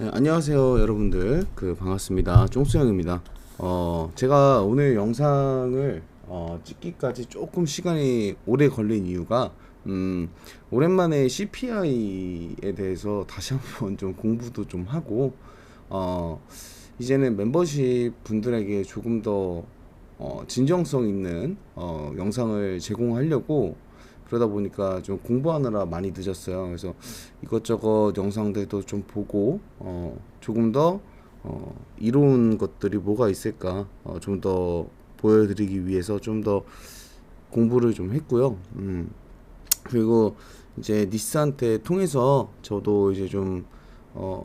네, 안녕하세요 여러분들. 그 반갑습니다. 쫑수형입니다. 어 제가 오늘 영상을 어, 찍기까지 조금 시간이 오래 걸린 이유가 음 오랜만에 CPI에 대해서 다시 한번 좀 공부도 좀 하고 어 이제는 멤버십 분들에게 조금 더 어, 진정성 있는 어, 영상을 제공하려고 그러다 보니까 좀 공부하느라 많이 늦었어요. 그래서 이것저것 영상들도 좀 보고 어, 조금 더 어, 이로운 것들이 뭐가 있을까 어, 좀 더 보여드리기 위해서 좀 더 공부를 좀 했고요. 음, 그리고 이제 니스한테 통해서 저도 이제 좀 어,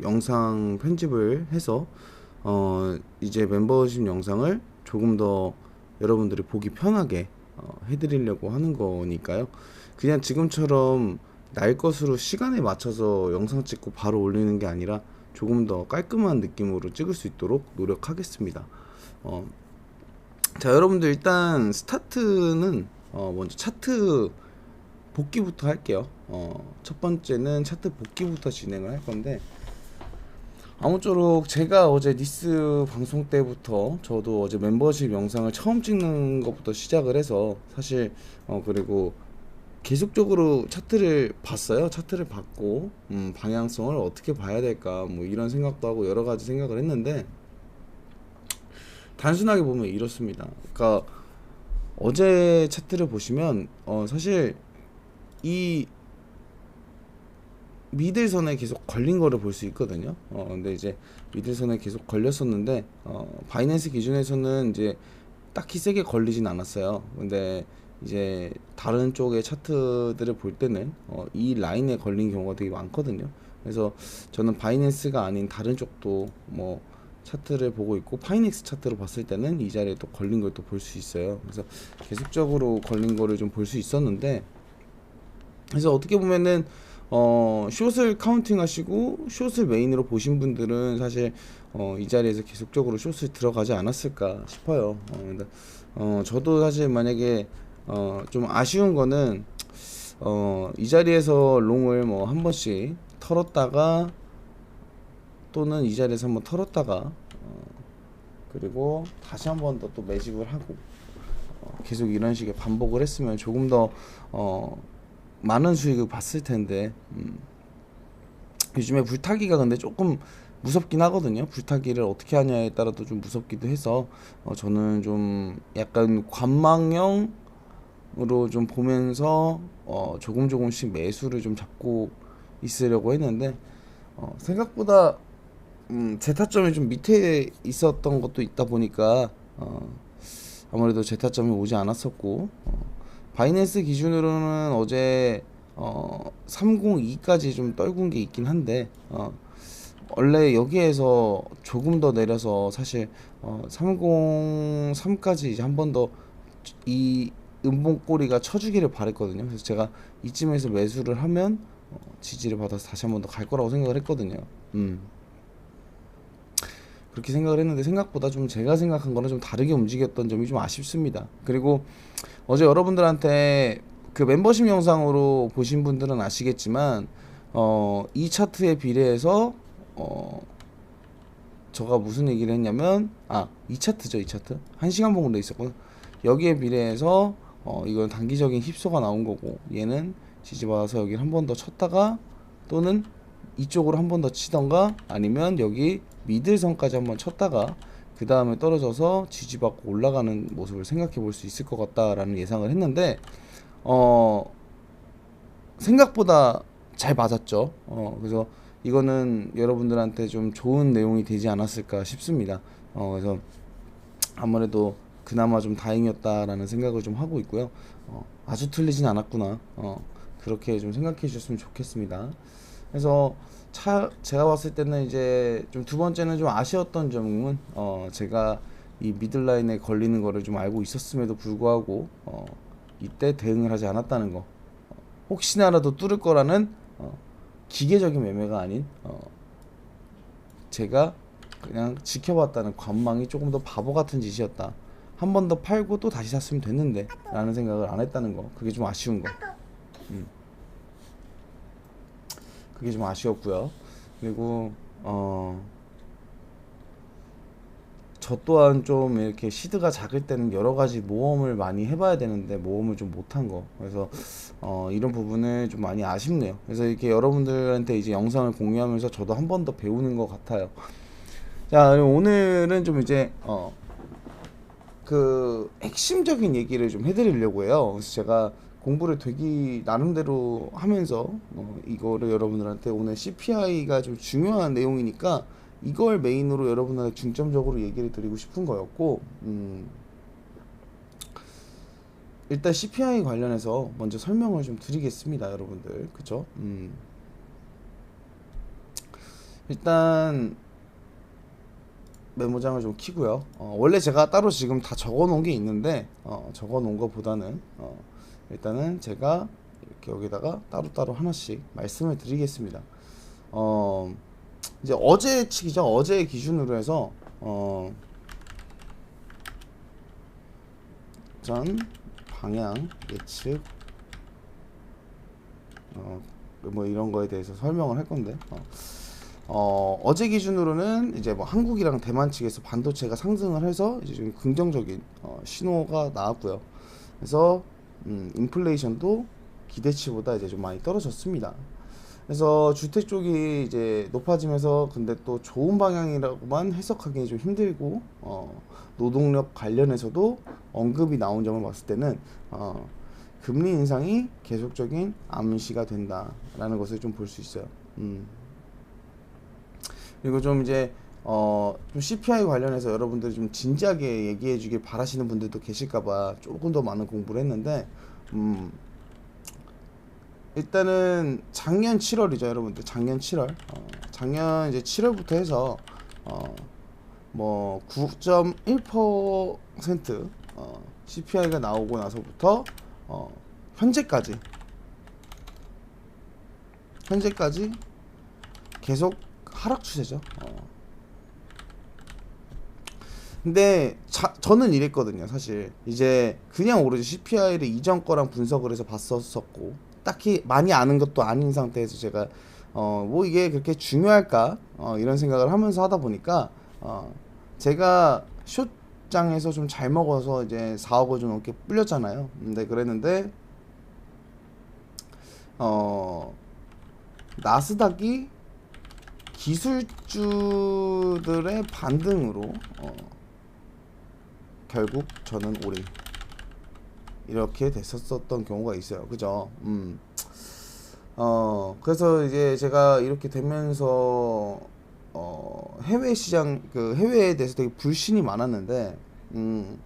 영상 편집을 해서 어, 이제 멤버십 영상을 조금 더 여러분들이 보기 편하게 어, 해드리려고 하는 거니까요. 그냥 지금처럼 날 것으로 시간에 맞춰서 영상 찍고 바로 올리는 게 아니라 조금 더 깔끔한 느낌으로 찍을 수 있도록 노력하겠습니다. 어, 자, 여러분들 일단 스타트는 어, 먼저 차트 복귀부터 할게요. 어, 첫 번째는 차트 복귀부터 진행을 할 건데 아무쪼록 제가 어제 니스 방송 때부터 저도 어제 멤버십 영상을 처음 찍는 것부터 시작을 해서 사실 어 그리고 계속적으로 차트를 봤어요. 차트를 봤고 음 방향성을 어떻게 봐야 될까 뭐 이런 생각도 하고 여러 가지 생각을 했는데 단순하게 보면 이렇습니다. 그러니까 어제 차트를 보시면 어 사실 이 미들선에 계속 걸린 거를 볼 수 있거든요. 어, 근데 이제 미들선에 계속 걸렸었는데, 어, 바이낸스 기준에서는 이제 딱히 세게 걸리진 않았어요. 근데 이제 다른 쪽의 차트들을 볼 때는 어, 이 라인에 걸린 경우가 되게 많거든요. 그래서 저는 바이낸스가 아닌 다른 쪽도 뭐 차트를 보고 있고 파이닉스 차트로 봤을 때는 이 자리에 또 걸린 걸 또 볼 수 있어요. 그래서 계속적으로 걸린 거를 좀 볼 수 있었는데 그래서 어떻게 보면은 어, 숏을 카운팅 하시고 숏을 메인으로 보신 분들은 사실 어, 이 자리에서 계속적으로 숏을 들어가지 않았을까 싶어요. 어, 어, 저도 사실 만약에 어, 좀 아쉬운 거는 어, 이 자리에서 롱을 뭐 한 번씩 털었다가 또는 이 자리에서 한번 털었다가 어, 그리고 다시 한 번 더 또 매집을 하고 어, 계속 이런 식의 반복을 했으면 조금 더 어, 많은 수익을 봤을 텐데 음. 요즘에 불타기가 근데 조금 무섭긴 하거든요. 불타기를 어떻게 하냐에 따라도 좀 무섭기도 해서 어, 저는 좀 약간 관망형으로 좀 보면서 어, 조금 조금씩 매수를 좀 잡고 있으려고 했는데 어, 생각보다 음, 제 타점이 좀 밑에 있었던 것도 있다 보니까 어, 아무래도 제 타점이 오지 않았었고 어, 바이낸스 기준으로는 어제 어 302까지 좀 떨군 게 있긴 한데 어 원래 여기에서 조금 더 내려서 사실 어 303까지 이제 한 번 더 이 음봉 꼬리가 쳐주기를 바랬거든요. 그래서 제가 이쯤에서 매수를 하면 어 지지를 받아서 다시 한 번 더 갈 거라고 생각을 했거든요. 음. 그렇게 생각을 했는데 생각보다 좀 제가 생각한 거는 좀 다르게 움직였던 점이 좀 아쉽습니다. 그리고 어제 여러분들한테 그 멤버십 영상으로 보신 분들은 아시겠지만 어, 이 차트에 비례해서 어, 제가 무슨 얘기를 했냐면 아, 이 차트죠, 이 차트. 1시간 봉으로 있었거든. 여기에 비례해서 어, 이건 단기적인 힙소가 나온 거고 얘는 지지받아서 여기를 한 번 더 쳤다가 또는 이쪽으로 한 번 더 치던가 아니면 여기 미들선까지 한 번 쳤다가 그 다음에 떨어져서 지지받고 올라가는 모습을 생각해 볼 수 있을 것 같다라는 예상을 했는데 어 생각보다 잘 맞았죠. 어 그래서 이거는 여러분들한테 좀 좋은 내용이 되지 않았을까 싶습니다. 어 그래서 아무래도 그나마 좀 다행이었다라는 생각을 좀 하고 있고요. 어, 아주 틀리진 않았구나. 어, 그렇게 좀 생각해 주셨으면 좋겠습니다. 그래서 차 제가 봤을 때는 이제 좀 두 번째는 좀 아쉬웠던 점은 어 제가 이 미들라인에 걸리는 거를 좀 알고 있었음에도 불구하고 어 이때 대응을 하지 않았다는 거. 어, 혹시나라도 뚫을 거라는 어 기계적인 매매가 아닌 어 제가 그냥 지켜봤다는 관망이 조금 더 바보 같은 짓이었다. 한 번 더 팔고 또 다시 샀으면 됐는데 라는 생각을 안 했다는 거. 그게 좀 아쉬운 거. 음. 그게 좀 아쉬웠고요. 그리고 어, 저 또한 좀 이렇게 시드가 작을 때는 여러 가지 모험을 많이 해봐야 되는데 모험을 좀 못한 거. 그래서 어, 이런 부분을 좀 많이 아쉽네요. 그래서 이렇게 여러분들한테 이제 영상을 공유하면서 저도 한 번 더 배우는 것 같아요. 자, 오늘은 좀 이제 어, 그 핵심적인 얘기를 좀 해드리려고 해요. 그래서 제가 공부를 되게 나름대로 하면서 어, 이거를 여러분들한테 오늘 CPI가 좀 중요한 내용이니까 이걸 메인으로 여러분한테 중점적으로 얘기를 드리고 싶은 거였고 음, 일단 CPI 관련해서 먼저 설명을 좀 드리겠습니다, 여러분들. 그죠? 음. 일단 메모장을 좀 키고요. 어, 원래 제가 따로 지금 다 적어 놓은 게 있는데 어, 적어 놓은 것보다는 어, 일단은 제가 이렇게 여기다가 따로따로 하나씩 말씀을 드리겠습니다. 어, 이제 어제 치기죠. 어제 기준으로 해서 어, 전 방향 예측 어, 뭐 이런 거에 대해서 설명을 할 건데 어, 어, 어제 기준으로는 이제 뭐 한국이랑 대만 측에서 반도체가 상승을 해서 이제 좀 긍정적인 어, 신호가 나왔고요. 그래서 음, 인플레이션도 기대치보다 이제 좀 많이 떨어졌습니다. 그래서 주택 쪽이 이제 높아지면서 근데 또 좋은 방향이라고만 해석하기 좀 힘들고 어, 노동력 관련해서도 언급이 나온 점을 봤을 때는 어, 금리 인상이 계속적인 암시가 된다라는 것을 좀 볼 수 있어요. 음. 그리고 좀 이제 어, 좀 CPI 관련해서 여러분들이 좀 진지하게 얘기해 주길 바라시는 분들도 계실까봐 조금 더 많은 공부를 했는데, 음, 일단은 작년 7월이죠, 여러분들. 작년 7월. 어, 작년 이제 7월부터 해서, 어, 뭐, 9.1% 어, CPI가 나오고 나서부터, 어, 현재까지, 현재까지 계속 하락 추세죠. 어. 근데 자, 저는 이랬거든요, 사실. 이제 그냥 오로지 CPI를 이전 거랑 분석을 해서 봤었었고, 딱히 많이 아는 것도 아닌 상태에서 제가 어, 뭐 이게 그렇게 중요할까? 어, 이런 생각을 하면서 하다 보니까 어, 제가 숏장에서 좀 잘 먹어서 이제 4억을 좀 넘게 불렸잖아요. 근데 그랬는데 어, 나스닥이 기술주들의 반등으로 어, 결국 저는 올인 이렇게 됐었던 경우가 있어요. 그죠? 음. 어, 그래서 이제 제가 이렇게 되면서 어, 해외 시장 그 해외에 대해서 되게 불신이 많았는데 음.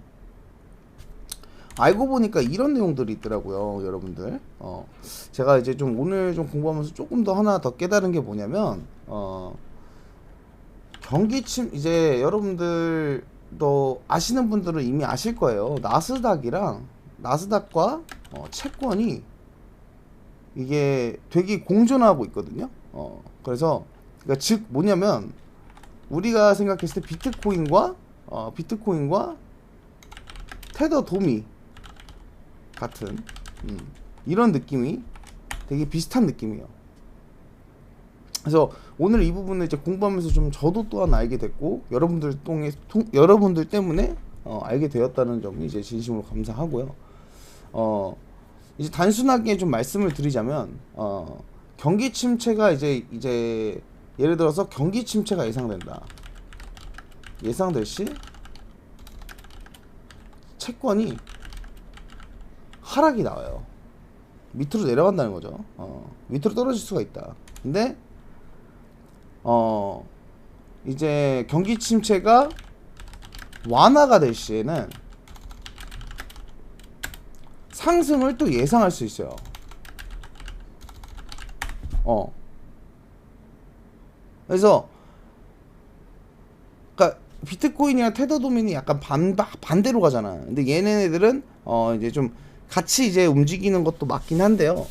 알고 보니까 이런 내용들이 있더라고요, 여러분들. 어, 제가 이제 좀 오늘 좀 공부하면서 조금 더 하나 더 깨달은 게 뭐냐면, 어, 경기 침, 이제 여러분들 도 아시는 분들은 이미 아실 거예요. 나스닥이랑, 나스닥과 어, 채권이 이게 되게 공존하고 있거든요. 어, 그래서, 그러니까 즉 뭐냐면, 우리가 생각했을 때 비트코인과, 어, 비트코인과 테더 도미, 같은 음, 이런 느낌이 되게 비슷한 느낌이에요. 그래서 오늘 이 부분을 이제 공부하면서 좀 저도 또한 알게 됐고 여러분들 통해 통, 여러분들 때문에 어, 알게 되었다는 점이 이제 진심으로 감사하고요. 어, 이제 단순하게 좀 말씀을 드리자면 어, 경기 침체가 이제 이제 예를 들어서 경기 침체가 예상된다. 예상될 시 채권이 하락이 나와요. 밑으로 내려간다는 거죠. 어, 밑으로 떨어질 수가 있다. 근데 어 이제 경기 침체가 완화가 될 시에는 상승을 또 예상할 수 있어요. 어. 그래서 그러니까 비트코인이나 테더 도민이 약간 반 반대로 가잖아. 근데 얘네들은 어 이제 좀 같이 이제 움직이는 것도 맞긴 한데요.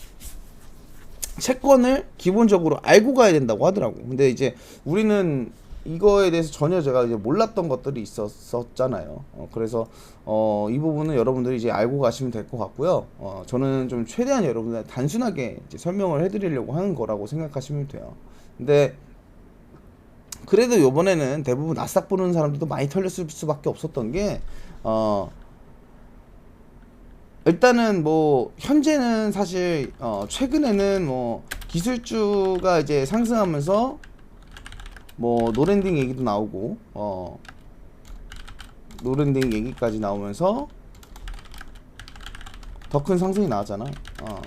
채권을 기본적으로 알고 가야 된다고 하더라고. 근데 이제 우리는 이거에 대해서 전혀 제가 이제 몰랐던 것들이 있었었잖아요. 어, 그래서 어, 이 부분은 여러분들이 이제 알고 가시면 될 것 같고요. 어, 저는 좀 최대한 여러분들 단순하게 이제 설명을 해드리려고 하는 거라고 생각하시면 돼요. 근데 그래도 요번에는 대부분 나스닥 보는 사람들도 많이 털렸을 수밖에 없었던 게 어, 일단은 뭐 현재는 사실 어 최근에는 뭐 기술주가 이제 상승하면서 뭐 노랜딩 얘기도 나오고 어 노랜딩 얘기까지 나오면서 더 큰 상승이 나왔잖아. 어.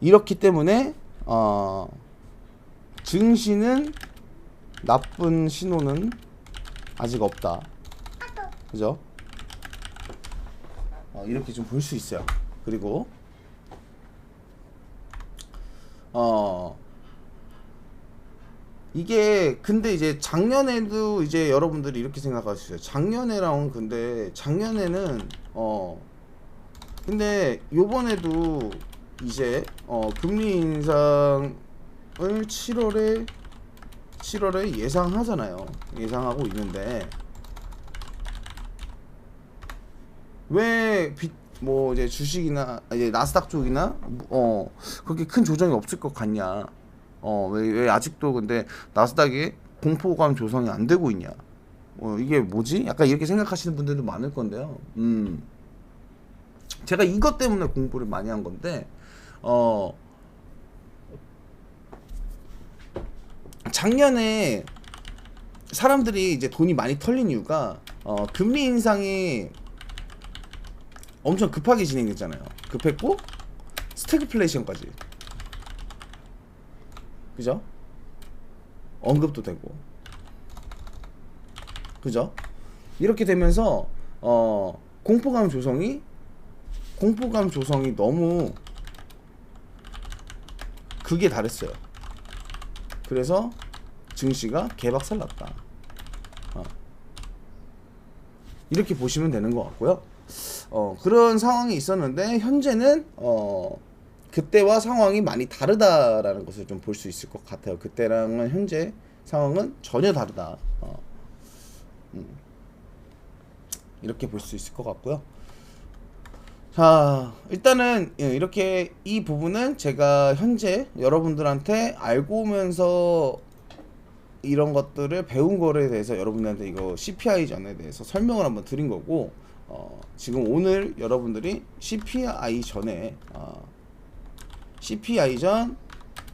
이렇기 때문에 어 증시는 나쁜 신호는 아직 없다. 그죠? 어, 이렇게 좀 볼 수 있어요. 그리고 어 이게 근데 이제 작년에도 이제 여러분들이 이렇게 생각하시죠. 작년에랑 근데 작년에는 어 근데 요번에도 이제 어 금리 인상을 7월에 7월에 예상하잖아요. 예상하고 있는데 왜뭐 이제 주식이나 이제 나스닥 쪽이나 어 그렇게 큰 조정이 없을 것 같냐? 어왜 왜 아직도 근데 나스닥이 공포감 조성이 안 되고 있냐? 어 이게 뭐지? 약간 이렇게 생각하시는 분들도 많을 건데요. 음. 제가 이것 때문에 공부를 많이 한 건데 어 작년에 사람들이 이제 돈이 많이 털린 이유가 어, 금리 인상이 엄청 급하게 진행됐잖아요. 급했고 스태그플레이션까지. 그죠? 언급도 되고. 그죠? 이렇게 되면서 어, 공포감 조성이 공포감 조성이 너무 극에 달했어요. 그래서 증시가 개박살 났다. 어. 이렇게 보시면 되는 것 같고요. 어, 그런 상황이 있었는데 현재는 어, 그때와 상황이 많이 다르다라는 것을 좀 볼 수 있을 것 같아요. 그때랑은 현재 상황은 전혀 다르다. 어. 음. 이렇게 볼 수 있을 것 같고요. 자, 일단은 예, 이렇게 이 부분은 제가 현재 여러분들한테 알고 오면서 이런 것들을 배운 거에 대해서 여러분들한테 이거 CPI 전에 대해서 설명을 한번 드린 거고 어, 지금 오늘 여러분들이 CPI 전에 어, CPI 전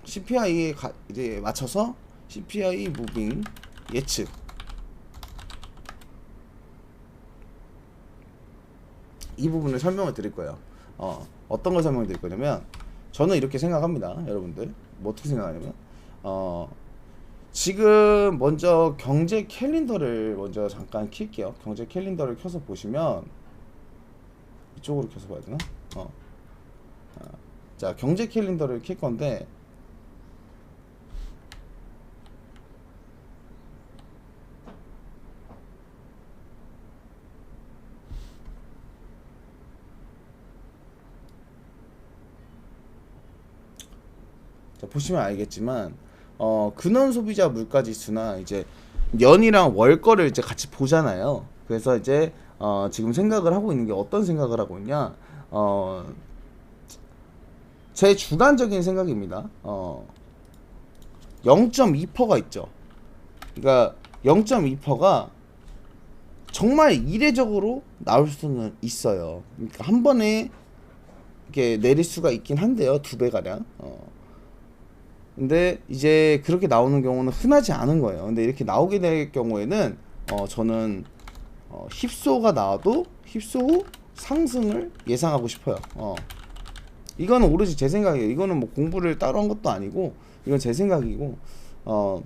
CPI에 가, 이제 맞춰서 CPI 무빙 예측 이 부분을 설명을 드릴 거예요. 어, 어떤 걸 설명을 드릴 거냐면 저는 이렇게 생각합니다. 여러분들 뭐 어떻게 생각하냐면 어, 지금 먼저 경제 캘린더를 먼저 잠깐 킬게요. 경제 캘린더를 켜서 보시면 이쪽으로 켜서 봐야 되나? 어. 어. 자, 경제 캘린더를 킬 건데 자, 보시면 알겠지만 어, 근원 소비자 물가 지수나 이제 연이랑 월 거를 이제 같이 보잖아요. 그래서 이제 어, 지금 생각을 하고 있는 게 어떤 생각을 하고 있냐? 어, 제 주관적인 생각입니다. 어, 0.2%가 있죠. 그러니까 0.2%가 정말 이례적으로 나올 수는 있어요. 그러니까 한 번에 이렇게 내릴 수가 있긴 한데요. 두 배 가량. 어. 근데 이제 그렇게 나오는 경우는 흔하지 않은 거예요. 근데 이렇게 나오게 될 경우에는 어 저는 어 힙소가 나와도 힙소 후 상승을 예상하고 싶어요. 어. 이거는 오로지 제 생각이에요. 이거는 뭐 공부를 따로 한 것도 아니고 이건 제 생각이고 어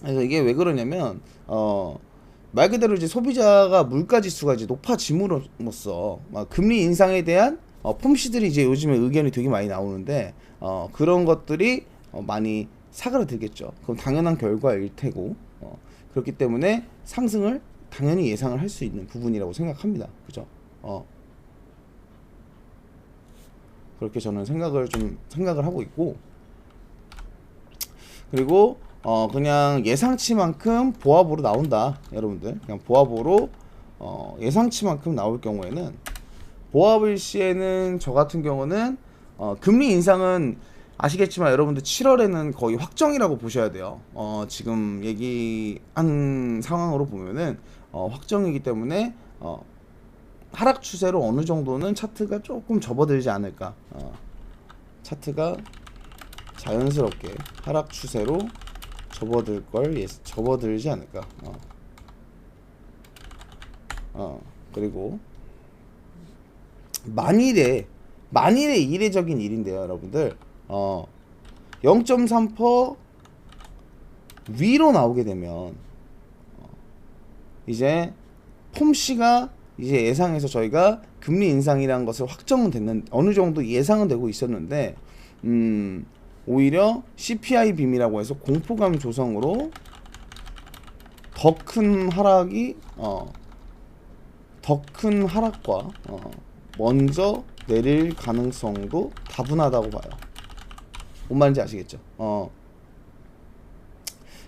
그래서 이게 왜 그러냐면 어 말 그대로 이제 소비자가 물가 지수가 이제 높아짐으로써 막 금리 인상에 대한 어, 폼시들이 이제 요즘에 의견이 되게 많이 나오는데 어, 그런 것들이 어, 많이 사그라들겠죠. 그럼 당연한 결과일 테고 어, 그렇기 때문에 상승을 당연히 예상을 할 수 있는 부분이라고 생각합니다. 그죠? 어. 그렇게 저는 생각을 좀 생각을 하고 있고 그리고 어 그냥 예상치만큼 보합으로 나온다 여러분들 그냥 보합으로 어 예상치만큼 나올 경우에는 보합일 시에는 저 같은 경우는 어, 금리 인상은 아시겠지만 여러분들 7월에는 거의 확정이라고 보셔야 돼요. 어, 지금 얘기한 상황으로 보면은 어, 확정이기 때문에 어, 하락 추세로 어느 정도는 차트가 조금 접어들지 않을까. 어, 차트가 자연스럽게 하락 추세로 접어들 걸 예, 접어들지 않을까. 어. 어, 그리고 만일에 만일에 이례적인 일인데요, 여러분들. 어, 0.3% 위로 나오게 되면 어, 이제 폼씨가 이제 예상해서 저희가 금리 인상이라는 것을 확정은 됐는 어느 정도 예상은 되고 있었는데 음 오히려 CPI 빔이라고 해서 공포감 조성으로 더 큰 하락이 어 더 큰 하락과 어, 먼저 내릴 가능성도 다분하다고 봐요. 뭔 말인지 아시겠죠? 어.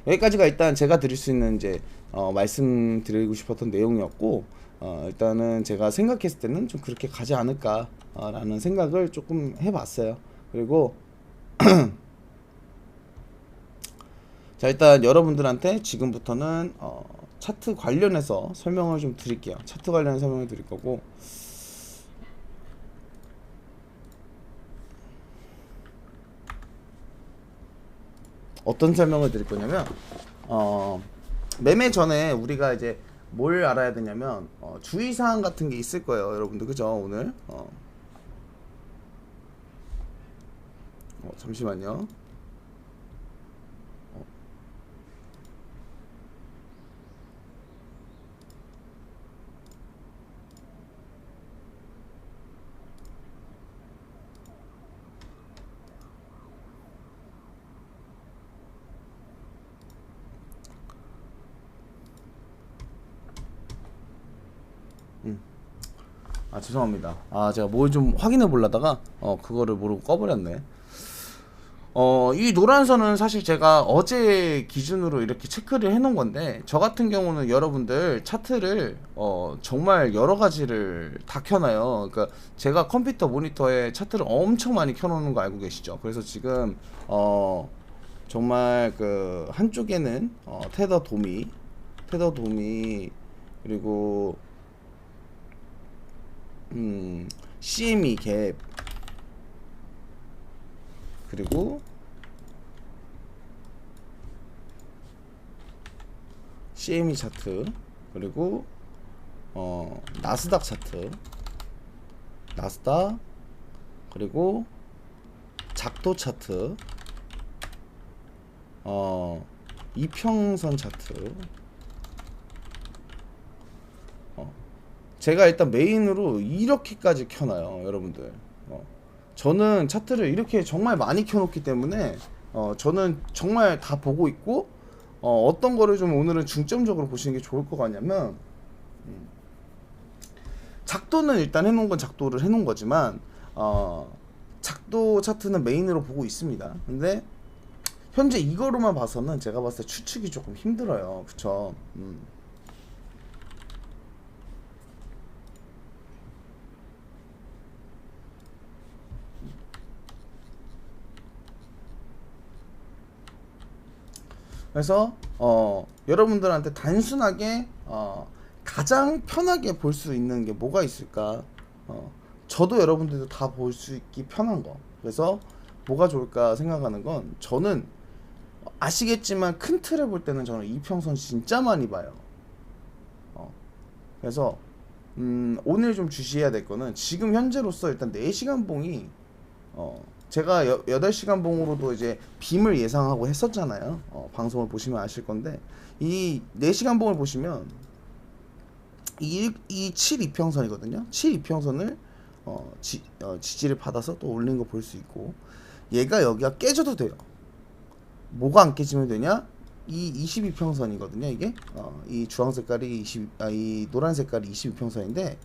여기까지가 일단 제가 드릴 수 있는 이제 어, 말씀드리고 싶었던 내용이었고 어, 일단은 제가 생각했을 때는 좀 그렇게 가지 않을까라는 생각을 조금 해봤어요. 그리고 자 일단 여러분들한테 지금부터는 어, 차트 관련해서 설명을 좀 드릴게요. 차트 관련 설명을 드릴 거고 어떤 설명을 드릴 거냐면 어, 매매 전에 우리가 이제 뭘 알아야 되냐면 어, 주의사항 같은 게 있을 거예요 여러분들. 그죠 오늘? 어. 어, 잠시만요 죄송합니다. 아 제가 뭘 좀 확인해 보려다가 어 그거를 모르고 꺼버렸네. 어 이 노란 선은 사실 제가 어제 기준으로 이렇게 체크를 해놓은 건데 저 같은 경우는 여러분들 차트를 어 정말 여러 가지를 다 켜놔요. 그러니까 제가 컴퓨터 모니터에 차트를 엄청 많이 켜놓는 거 알고 계시죠? 그래서 지금 어 정말 그 한쪽에는 어 테더 도미 테더 도미 그리고 음, CME 갭. 그리고 CME 차트. 그리고 어 나스닥 차트. 나스닥. 그리고 작도 차트. 어 이평선 차트 제가 일단 메인으로 이렇게까지 켜놔요 여러분들 어. 저는 차트를 이렇게 정말 많이 켜놓기 때문에 어, 저는 정말 다 보고 있고 어, 어떤 거를 좀 오늘은 중점적으로 보시는 게 좋을 것 같냐면 음, 작도는 일단 해놓은 건 작도를 해놓은 거지만 어, 작도 차트는 메인으로 보고 있습니다 근데 현재 이거로만 봐서는 제가 봤을 때 추측이 조금 힘들어요 그쵸 음. 그래서 어, 여러분들한테 단순하게 어, 가장 편하게 볼 수 있는 게 뭐가 있을까? 어, 저도 여러분들도 다 볼 수 있기 편한 거. 그래서 뭐가 좋을까 생각하는 건 저는 아시겠지만 큰 틀을 볼 때는 저는 이평선 진짜 많이 봐요. 어, 그래서 음, 오늘 좀 주시해야 될 거는 지금 현재로서 일단 4시간 봉이 어, 제가 여, 8시간 봉으로도 이제 빔을 예상하고 했었잖아요. 어, 방송을 보시면 아실 건데 이 4시간 봉을 보시면 이, 이 7이평선이거든요. 7이평선을 어, 지, 어, 지지를 받아서 또 올린 거 볼 수 있고 얘가 여기가 깨져도 돼요. 뭐가 안 깨지면 되냐? 이 22평선이거든요. 이게 어, 이 주황 색깔이 20, 아, 이 노란 색깔이 22평선인데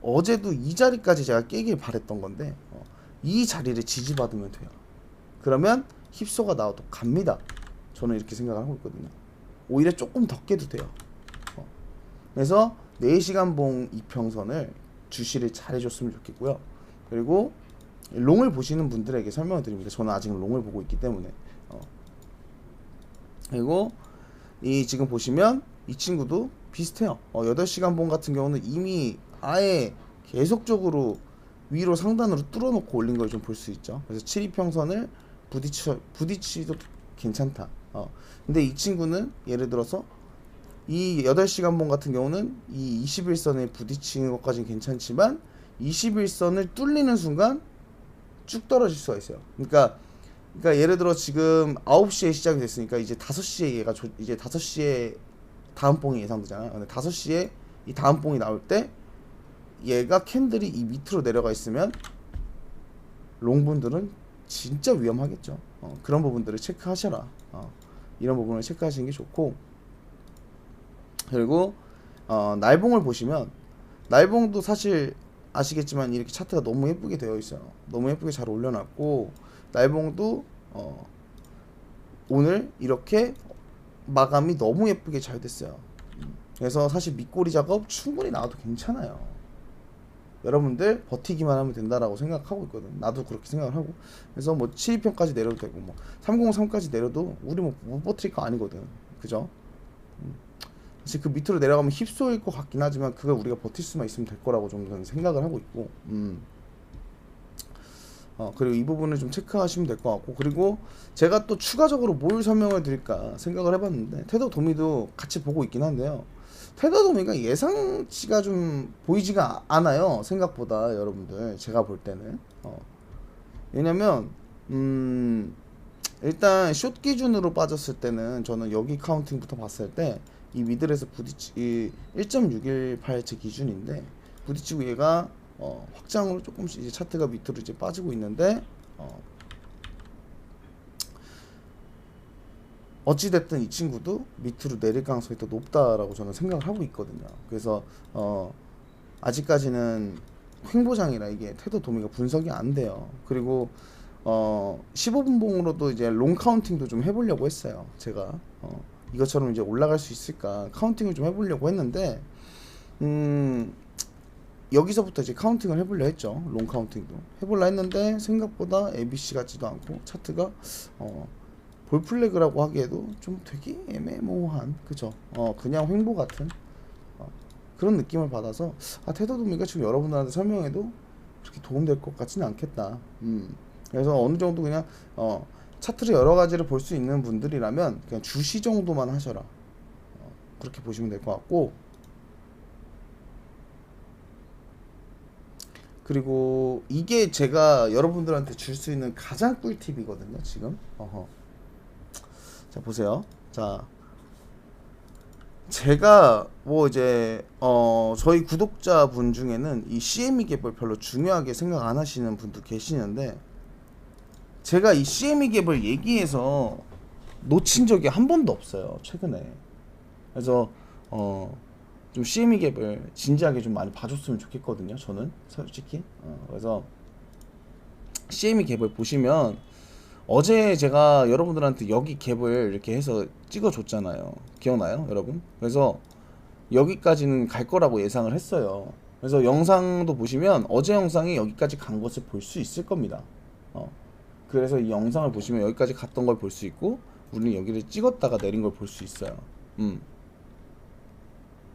어제도 이 자리까지 제가 깨길 바랬던 건데 어, 이 자리를 지지받으면 돼요. 그러면 힙소가 나와도 갑니다. 저는 이렇게 생각을 하고 있거든요. 오히려 조금 더 깨도 돼요. 어. 그래서 4시간 봉 이평선을 주시를 잘 해줬으면 좋겠고요. 그리고 롱을 보시는 분들에게 설명을 드립니다. 저는 아직 롱을 보고 있기 때문에. 어. 그리고 이 지금 보시면 이 친구도 비슷해요. 어, 8시간 봉 같은 경우는 이미 아예 계속적으로 위로 상단으로 뚫어놓고 올린 걸 좀 볼 수 있죠. 그래서 7이평선을 부딪혀 부딪히도 괜찮다. 어. 근데 이 친구는 예를 들어서 이 8시간 봉 같은 경우는 이 21선에 부딪히는 것까지는 괜찮지만 21선을 뚫리는 순간 쭉 떨어질 수가 있어요. 그러니까 그러니까 예를 들어 지금 9시에 시작이 됐으니까 이제 5시에 얘가 조, 이제 5시에 다음 봉이 예상되잖아요. 근데 5시에 이 다음 봉이 나올 때 얘가 캔들이 이 밑으로 내려가 있으면 롱분들은 진짜 위험하겠죠. 어, 그런 부분들을 체크하셔라. 어, 이런 부분을 체크하시는 게 좋고 그리고 어, 날봉을 보시면 날봉도 사실 아시겠지만 이렇게 차트가 너무 예쁘게 되어 있어요. 너무 예쁘게 잘 올려놨고 날봉도 어, 오늘 이렇게 마감이 너무 예쁘게 잘 됐어요. 그래서 사실 밑꼬리 작업 충분히 나와도 괜찮아요. 여러분들 버티기만 하면 된다라고 생각하고 있거든. 나도 그렇게 생각을 하고. 그래서 뭐 7편까지 내려도 되고 뭐 303까지 내려도 우리 뭐 못 버틸 거 아니거든. 그죠? 음. 사실 그 밑으로 내려가면 휩쓸릴 것 같긴 하지만 그걸 우리가 버틸 수만 있으면 될 거라고 좀 저는 생각을 하고 있고. 음. 어, 그리고 이 부분을 좀 체크하시면 될 것 같고 그리고 제가 또 추가적으로 뭘 설명을 드릴까 생각을 해봤는데 테더 도미도 같이 보고 있긴 한데요 테더 도미가 예상치가 좀 보이지가 않아요 생각보다 여러분들 제가 볼 때는 어. 왜냐면 음 일단 숏 기준으로 빠졌을 때는 저는 여기 카운팅부터 봤을 때 이 미들에서 부딪히 1.618 제 기준인데 부딪히고 얘가 어, 확장으로 조금씩 이제 차트가 밑으로 이제 빠지고 있는데 어, 어찌됐든 이 친구도 밑으로 내릴 가능성이 더 높다라고 저는 생각을 하고 있거든요. 그래서 어, 아직까지는 횡보장이라 이게 태도 도미가 분석이 안 돼요. 그리고 어, 15분 봉으로도 이제 롱 카운팅도 좀 해보려고 했어요. 제가 어, 이것처럼 이제 올라갈 수 있을까 카운팅을 좀 해보려고 했는데 음, 여기서부터 이제 카운팅을 해보려 했죠. 롱 카운팅도 해볼라 했는데 생각보다 ABC 같지도 않고 차트가 어, 볼 플래그라고 하기에도 좀 되게 애매모호한 그죠? 어 그냥 횡보 같은 어, 그런 느낌을 받아서 아 테더 도미가 지금 여러분들한테 설명해도 그렇게 도움될 것 같지는 않겠다. 음 그래서 어느 정도 그냥 어 차트를 여러 가지를 볼 수 있는 분들이라면 그냥 주시 정도만 하셔라. 어, 그렇게 보시면 될 것 같고 그리고 이게 제가 여러분들한테 줄 수 있는 가장 꿀팁이거든요 지금 어허. 자 보세요 자 제가 뭐 이제 어 저희 구독자분 중에는 이 CME 갭을 별로 중요하게 생각 안 하시는 분도 계시는데 제가 이 CME 갭을 얘기해서 놓친 적이 한 번도 없어요 최근에 그래서 어 좀 CME 갭을 진지하게 좀 많이 봐줬으면 좋겠거든요. 저는 솔직히. 어, 그래서 CME 갭을 보시면 어제 제가 여러분들한테 여기 갭을 이렇게 해서 찍어줬잖아요. 기억나요, 여러분? 그래서 여기까지는 갈 거라고 예상을 했어요. 그래서 영상도 보시면 어제 영상이 여기까지 간 것을 볼 수 있을 겁니다. 어. 그래서 이 영상을 보시면 여기까지 갔던 걸 볼 수 있고 우리는 여기를 찍었다가 내린 걸 볼 수 있어요. 음.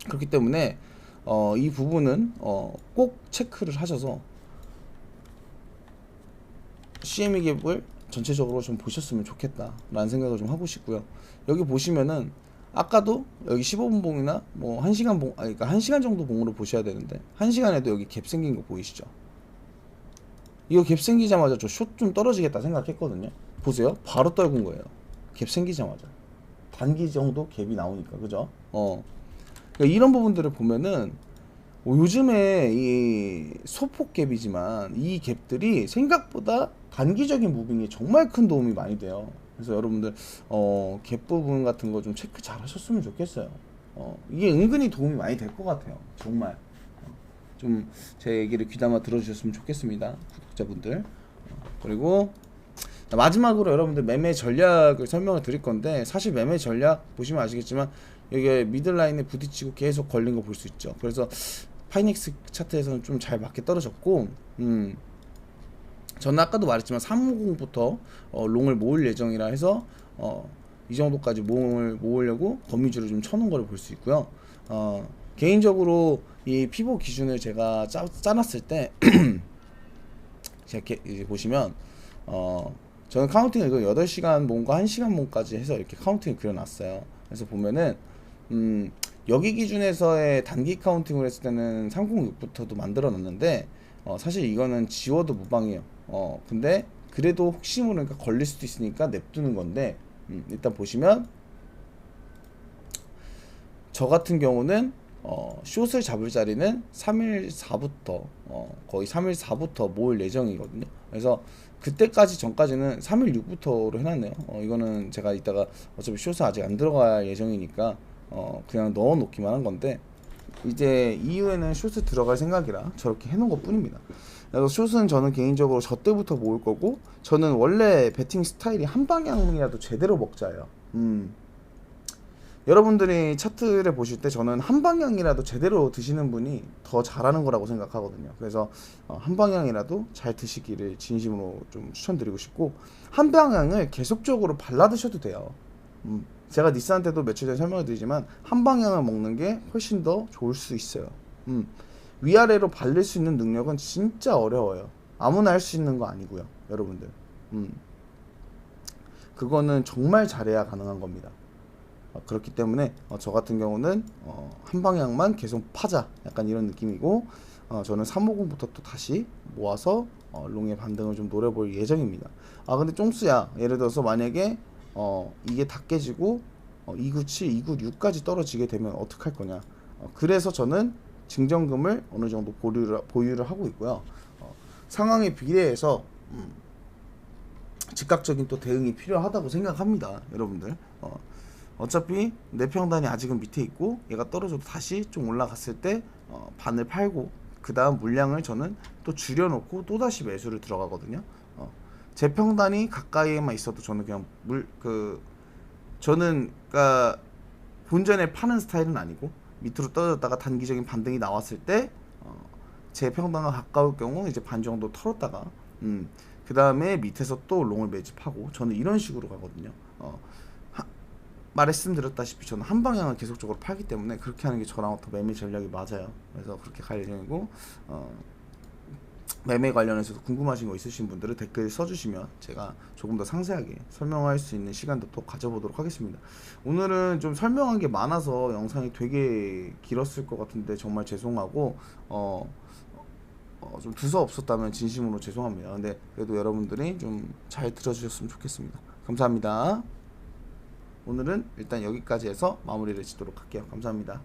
그렇기 때문에 어, 이 부분은 어, 꼭 체크를 하셔서 CME 갭을 전체적으로 좀 보셨으면 좋겠다라는 생각을 좀 하고 싶고요. 여기 보시면은 아까도 여기 15분 봉이나 뭐 1시간 봉, 그러니까 1시간 정도 봉으로 보셔야 되는데 1시간에도 여기 갭 생긴 거 보이시죠? 이거 갭 생기자마자 저 숏 좀 떨어지겠다 생각했거든요. 보세요. 바로 떨군 거예요. 갭 생기자마자. 단기 정도 갭이 나오니까, 그죠? 어. 그러니까 이런 부분들을 보면은 뭐 요즘에 이 소폭 갭이지만 이 갭들이 생각보다 단기적인 무빙에 정말 큰 도움이 많이 돼요. 그래서 여러분들 어, 갭 부분 같은 거 좀 체크 잘 하셨으면 좋겠어요. 어, 이게 은근히 도움이 많이 될 것 같아요. 정말. 어, 좀제 얘기를 귀담아 들어주셨으면 좋겠습니다. 구독자분들. 어, 그리고 마지막으로 여러분들 매매 전략을 설명을 드릴 건데 사실 매매 전략 보시면 아시겠지만 여기 미들라인에 부딪히고 계속 걸린 거 볼 수 있죠. 그래서 파이닉스 차트에서는 좀 잘 맞게 떨어졌고 음 저는 아까도 말했지만 350부터 어, 롱을 모을 예정이라 해서 어, 이 정도까지 롱을 모으려고 거미줄을 좀 쳐놓은 거를 볼 수 있고요. 어, 개인적으로 이 피보 기준을 제가 짜, 짜놨을 때 제가 이제 보시면 어, 저는 카운팅을 이거 8시간 몽과 1시간 몽까지 해서 이렇게 카운팅을 그려놨어요. 그래서 보면은 음, 여기 기준에서의 단기 카운팅을 했을 때는 306부터도 만들어 놨는데 어, 사실 이거는 지워도 무방해요. 어, 근데 그래도 혹시 모르니까 걸릴 수도 있으니까 냅두는 건데 음, 일단 보시면 저 같은 경우는 어, 숏을 잡을 자리는 3일 4부터 어, 거의 3일 4부터 모을 예정이거든요. 그래서 그때까지 전까지는 3일 6부터로 해놨네요. 어, 이거는 제가 이따가 어차피 숏을 아직 안 들어갈 예정이니까 어, 그냥 넣어 놓기만 한 건데 이제 이후에는 숏을 들어갈 생각이라 저렇게 해놓은 것 뿐입니다. 그래서 숏은 저는 개인적으로 저 때부터 모을 거고 저는 원래 배팅 스타일이 한 방향이라도 제대로 먹자예요. 음. 여러분들이 차트를 보실 때 저는 한 방향이라도 제대로 드시는 분이 더 잘하는 거라고 생각하거든요. 그래서 어, 한 방향이라도 잘 드시기를 진심으로 좀 추천드리고 싶고 한 방향을 계속적으로 발라 드셔도 돼요. 음, 제가 니스한테도 며칠 전에 설명을 드리지만 한 방향을 먹는 게 훨씬 더 좋을 수 있어요. 음, 위아래로 발릴 수 있는 능력은 진짜 어려워요. 아무나 할 수 있는 거 아니고요, 여러분들. 음, 그거는 정말 잘해야 가능한 겁니다. 어, 그렇기 때문에 어, 저 같은 경우는 어, 한 방향만 계속 파자 약간 이런 느낌이고 어, 저는 350부터 또 다시 모아서 어, 롱의 반등을 좀 노려볼 예정입니다. 아 근데 쫑수야 예를 들어서 만약에 어, 이게 다 깨지고 어, 297, 296까지 떨어지게 되면 어떡할 거냐. 어, 그래서 저는 증정금을 어느 정도 보유를, 보유를 하고 있고요. 어, 상황에 비례해서 음, 즉각적인 또 대응이 필요하다고 생각합니다, 여러분들. 어, 어차피 내 평단이 아직은 밑에 있고 얘가 떨어져도 다시 좀 올라갔을 때 어, 반을 팔고 그 다음 물량을 저는 또 줄여놓고 또 다시 매수를 들어가거든요. 어, 제 평단이 가까이에만 있어도 저는 그냥 물 그 저는 그니까 본전에 파는 스타일은 아니고 밑으로 떨어졌다가 단기적인 반등이 나왔을 때 어, 제 평단과 가까울 경우 이제 반 정도 털었다가 음, 그 다음에 밑에서 또 롱을 매집하고 저는 이런 식으로 가거든요. 어, 하- 말씀드렸다시피 저는 한 방향을 계속적으로 팔기 때문에 그렇게 하는 게 저랑 더 매매 전략이 맞아요. 그래서 그렇게 갈 예정이고 어, 매매 관련해서도 궁금하신 거 있으신 분들은 댓글 써주시면 제가 조금 더 상세하게 설명할 수 있는 시간도 또 가져보도록 하겠습니다. 오늘은 좀 설명한 게 많아서 영상이 되게 길었을 것 같은데 정말 죄송하고 어, 어, 좀 두서 없었다면 진심으로 죄송합니다. 근데 그래도 여러분들이 좀 잘 들어주셨으면 좋겠습니다. 감사합니다. 오늘은 일단 여기까지 해서 마무리를 짓도록 할게요. 감사합니다.